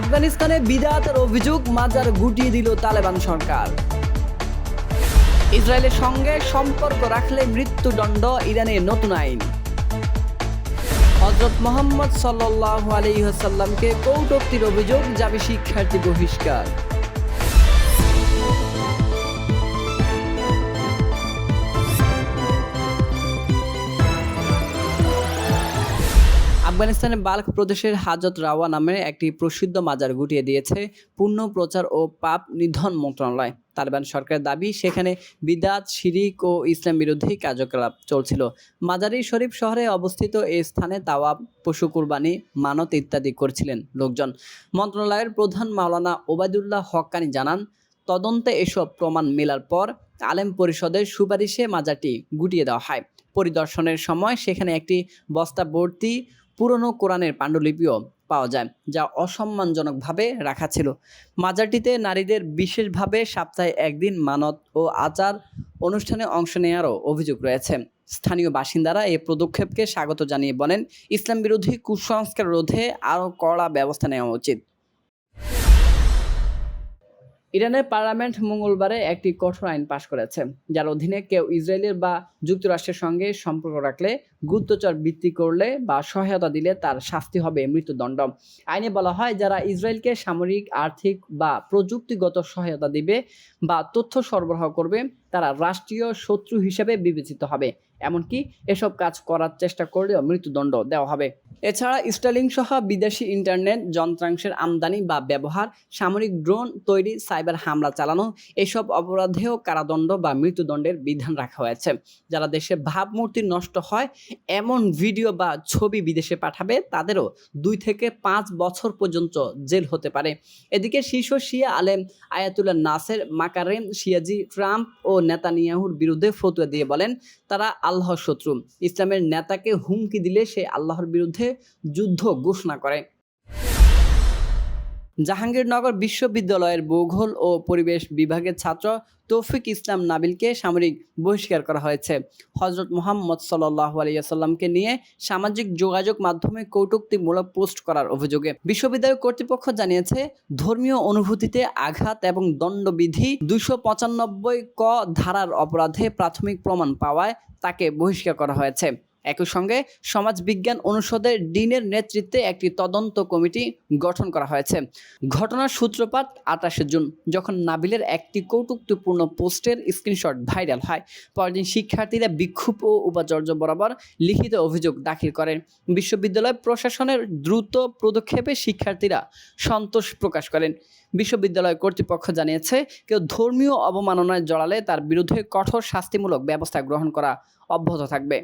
আফগানিস্তানে বিদাতের অভিযোগ মাজার গুটিয়ে দিল তালেবান সরকার। ইসরায়েলের সঙ্গে সম্পর্ক রাখলে মৃত্যুদণ্ড ইরানের নতুন আইন। হজরত মোহাম্মদ সাল্লাহ আলহিহাসাল্লামকে কৌটক্তির অভিযোগ যাবে শিক্ষার্থী বহিষ্কার। আফগানিস্তানের বাল্ক প্রদেশের হাজত রাওয়া নামে একটি প্রসিদ্ধ মাজার গুটিয়ে দিয়েছে পূর্ণ প্রচার ও পাপ নিধন মন্ত্রণালয়। তালেবান সরকারের দাবি, সেখানে বিদাত, শিরিক ও ইসলাম বিরোধী কার্যকলাপ চলছিল। মাজারি শরীফ শহরে অবস্থিত এই স্থানে তাওয়াব, পশু কুরবানি, মানত ইত্যাদি করছিলেন লোকজন। মন্ত্রণালয়ের প্রধান মাওলানা ওবায়দুল্লাহ হক্কানি জানান, তদন্তে এসব প্রমাণ মেলার পর আলেম পরিষদের সুপারিশে মাজারটি গুটিয়ে দেওয়া হয়। পরিদর্শনের সময় সেখানে একটি বস্তা ভর্তি পুরনো কোরআনের পাণ্ডুলিপিও পাওয়া যায়, যা অসম্মানজনকভাবে রাখা ছিল। মাজারটিতে নারীদের বিশেষভাবে সপ্তাহে একদিন মানত ও আচার অনুষ্ঠানে অংশ নেওয়ারও অভিযোগ রয়েছে। স্থানীয় বাসিন্দারা এই পদক্ষেপকে স্বাগত জানিয়ে বলেন, ইসলাম বিরোধী কুসংস্কার রোধে আরও কড়া ব্যবস্থা নেওয়া উচিত। ইরানের পার্লামেন্ট মঙ্গলবারে একটি কঠোর আইন পাশ করেছে, যার অধীনে কেউ ইসরায়েলের বা যুক্তরাষ্ট্রের সঙ্গে সম্পর্ক রাখলে, গুপ্তচর বৃত্তি করলে বা সহায়তা দিলে তার শাস্তি হবে মৃত্যুদণ্ড। আইনে বলা হয়, যারা ইসরায়েলকে সামরিক, আর্থিক বা প্রযুক্তিগত সহায়তা দিবে বা তথ্য সরবরাহ করবে, তারা রাষ্ট্রীয় শত্রু হিসেবে বিবেচিত হবে। এমনকি এসব কাজ করার চেষ্টা করলেও মৃত্যুদণ্ড দেওয়া হবে। এছাড়া স্টার্লিং সহ বিদেশি ইন্টারনেট যন্ত্রাংশের আমদানি বা ব্যবহার, সামরিক ড্রোন তৈরি সাইবার হামলা চালানো, এসব অপরাধেও কারাদণ্ড বা মৃত্যুদণ্ডের বিধান রাখা হয়েছে। যারা দেশে ভাবমূর্তি নষ্ট হয়, এমন ভিডিও বা ছবি বিদেশে পাঠাবে, তাদেরও দুই থেকে পাঁচ বছর পর্যন্ত জেল হতে পারে। এদিকে শীর্ষ শিয়া আলেম আয়াতুল্লাহ নাসের মাকারেম শিয়াজি ট্রাম্প ও নেতানিয়াহুর বিরুদ্ধে ফতুয়া দিয়ে বলেন, তারা আল্লাহর শত্রু। ইসলামের নেতাকে হুমকি দিলে সে আল্লাহর বিরুদ্ধে যুদ্ধ ঘোষণা করে। জাহাঙ্গীরনগর বিশ্ববিদ্যালয়ের ভূগোল ও পরিবেশ বিভাগের ছাত্র তৌফিক ইসলাম নাবিলকে সামরিক বহিষ্কার করা হয়েছে। হজরত মোহাম্মদ সাল্লাহ আলিয়াল্লামকে নিয়ে সামাজিক যোগাযোগ মাধ্যমে কৌটুক্তিমূলক পোস্ট করার অভিযোগে বিশ্ববিদ্যালয় কর্তৃপক্ষ জানিয়েছে, ধর্মীয় অনুভূতিতে আঘাত এবং দণ্ডবিধি দুশো পঁচানব্বই ক ধারার অপরাধে প্রাথমিক প্রমাণ পাওয়ায় তাকে বহিষ্কার করা হয়েছে। একই সঙ্গে সমাজবিজ্ঞান অনুষদের ডিনের নেতৃত্বে একটি তদন্ত কমিটি গঠন করা হয়েছে। ঘটনার সূত্রপাত আটাশে জুন, যখন নাবিলের একটি কৌতুকপূর্ণ পোস্টের স্ক্রিনশট ভাইরাল হয়। পরদিন শিক্ষার্থীরা বিক্ষোভ ও উপাচার্য বরাবর লিখিত অভিযোগ দাখিল করেন। বিশ্ববিদ্যালয় প্রশাসনের দ্রুত পদক্ষেপে শিক্ষার্থীরা সন্তোষ প্রকাশ করেন। বিশ্ববিদ্যালয় কর্তৃপক্ষ জানিয়েছে, কেউ ধর্মীয় অবমাননায় জড়ালে তার বিরুদ্ধে কঠোর শাস্তিমূলক ব্যবস্থা গ্রহণ করা অব্যাহত থাকবে।